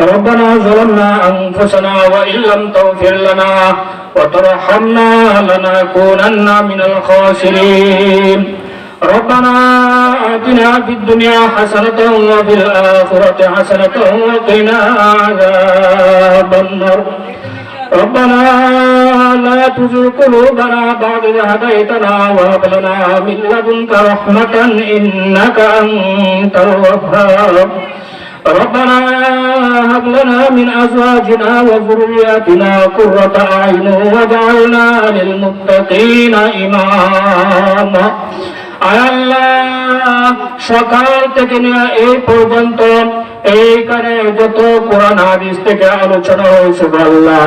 ربنا ظلمنا أنفسنا وإن لم تغفر لنا وترحمنا لنكونن من الخاسرين. ربنا آتنا في الدنيا حسنة وفي الآخرة حسنة وقنا عذاب النار. ربنا لا تزغ قلوبنا بعد إذ هديتنا وهب لنا من لدنك رحمة إنك أنت الوهاب. ربنا هب لنا من أزواجنا وذرياتنا قرة أعين واجعلنا للمتقين إماما আয় আল্লাহ সকাল থেকে নিয়ে এই পর্যন্ত এইখানে যত কোরআন হাদিস থেকে আলোচনা হয়েছে, আল্লাহ,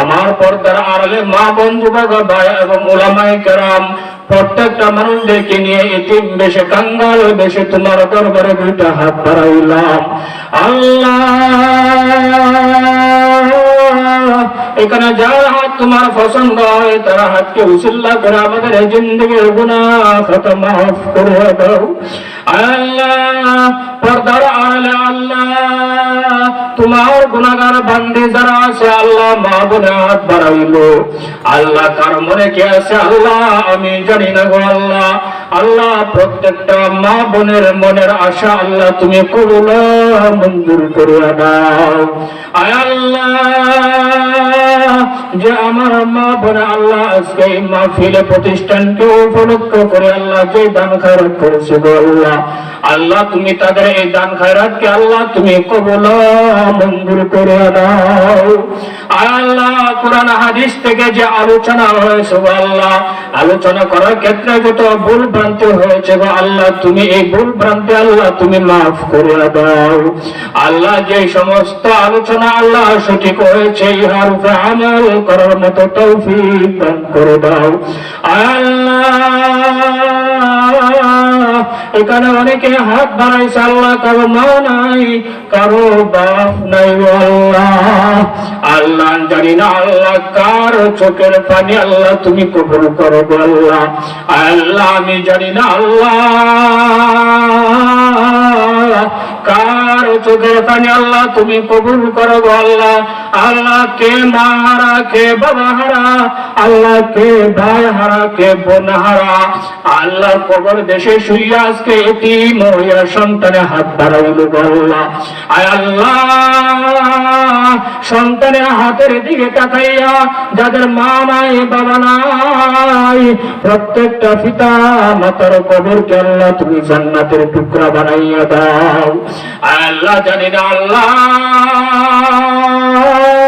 আমার পর্দার আড়ালে মা বন্ধু ভাই এবং ওলামাই কেরাম, প্রত্যেকটা মানুষদেরকে নিয়ে এটিম বেশে কাঙ্গাল, বেশে তোমার দরবারে দুইটা হাত বাড়াইলাম। আল্লাহ! এখানে যার হাত তোমার পছন্দ হয়, তার হাতকে উসিল্লা করে আমাদের জিন্দগির গুণা খত মাফ করে দাও। আল্লাহ, পর্দার আলে আল্লাহ তোমার গুণাগার বান্দি যারা আছে, আল্লাহ মা বোনে হাত বাড়াইলো। আল্লাহ কার মনে কে আছে, আল্লাহ? আমি জানি না গো আল্লাহ। আল্লাহ, প্রত্যেকটা মা বোনের মনের আশা আল্লাহ তুমি কবুল মঞ্জুর করে দাও। আয় আল্লাহ, যে আমার মা বোনে আল্লাহ আজকে এই মাহফিলে প্রতিষ্ঠানকে উপলক্ষ করে আল্লাহ যে দান খায়রাত করেছে গো আল্লাহ। আল্লাহ, তুমি তাদের এই দান খায়রাতকে আল্লাহ তুমি কবুল মঞ্জুর করে দাও আল্লাহ কোরআন হাদিস থেকে যে আলোচনা হয়েছে আল্লাহ, আলোচনা করার ক্ষেত্রে যত ভুল ভ্রান্তি হয়েছে গো আল্লাহ, তুমি এই ভুল ভ্রান্তি আল্লাহ তুমি মাফ করে দাও। আল্লাহ যে সমস্ত আলোচনা আল্লাহ সঠিক হয়েছে, ইহার উপরে আমল করার মতো তৌফিক দান করে দাও। আল্লাহ এখানে অনেকে হাত বাড়াইছে আল্লাহ কারও মা নাই, কারও বাপ নাই আল্লাহ। আল্লাহ জানি না আল্লাহ, কার চোখের পানি আল্লাহ তুমি কবুল করো আল্লাহ। আল্লাহ আমি জানি না আল্লাহ, কার চোখের পানি আল্লাহ তুমি কবুল করো আল্লাহ। আল্লাহ কে মা কে বাবা আল্লাহ কে ভাই হারা কে বোন হারা আল্লাহ কবর দেশে শুইয়া আজকে এটি মহিলা সন্তানে হাত বাড়াইল আল্লাহ আয় আল্লাহ সন্তানের হাতের দিকে তাকাইয়া যাদের মা নাই, বাবা নাই, প্রত্যেকটা পিতা মাতার কবরকে আল্লাহ তুমি জান্নাতের টুকরা বানাইয়া দাও। আল্লাহ, জানি না আল্লাহ।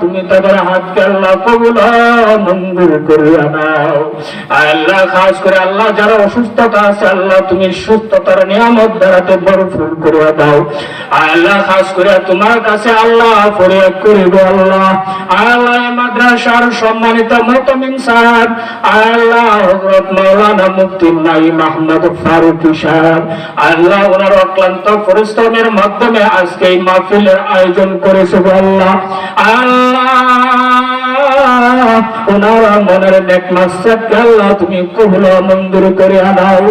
তুমি তাদের হাতকে আল্লাহ কবুল মঞ্জুর করিয়া নাও। আল্লাহ, খাস করে আল্লাহ, যারা অসুস্থতা আছে, আল্লাহ তুমি সুস্থতার নিয়ামত দ্বারাতে ভরপুর করিয়া দাও। আল্লাহ, খাস করে তোমার কাছে আল্লাহ ফরিয়াদ করিব আল্লাহ। আল্লাহ মাদ্রাসার সম্মানিত মতমিন সাহেব আল্লাহ, হযরত মাওলানা মুফতিল্লাহ মাহমুদ ফারুকি সাহেব আল্লাহ, ওনার অক্লান্ত পরিশ্রমের মাধ্যমে আজকে এই মাহফিলের আয়োজন করেছে আল্লাহ। আল্লাহ আল্লাহ। ওনার মনের নেক মাসাদকে আল্লাহ তুমি কবুল মঞ্জুর করে আনাও।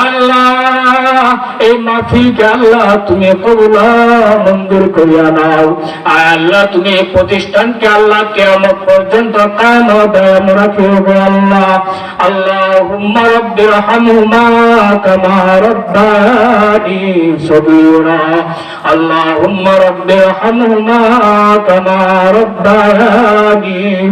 আল্লাহ, এই মাহফিলকে আল্লাহ তুমি কবুল মঞ্জুর করে আনাও। আল্লাহ, তুমি এই প্রতিষ্ঠানকে আল্লাহ কিয়ামত পর্যন্ত কায়ম দায়াম রাখিও আল্লাহ। আল্লাহুম্মা রাব্বির হামহুমা কামা রব্বানি সগীরা। আল্লাহুম্মা রাব্বির হামহুমা কামা রব্বানি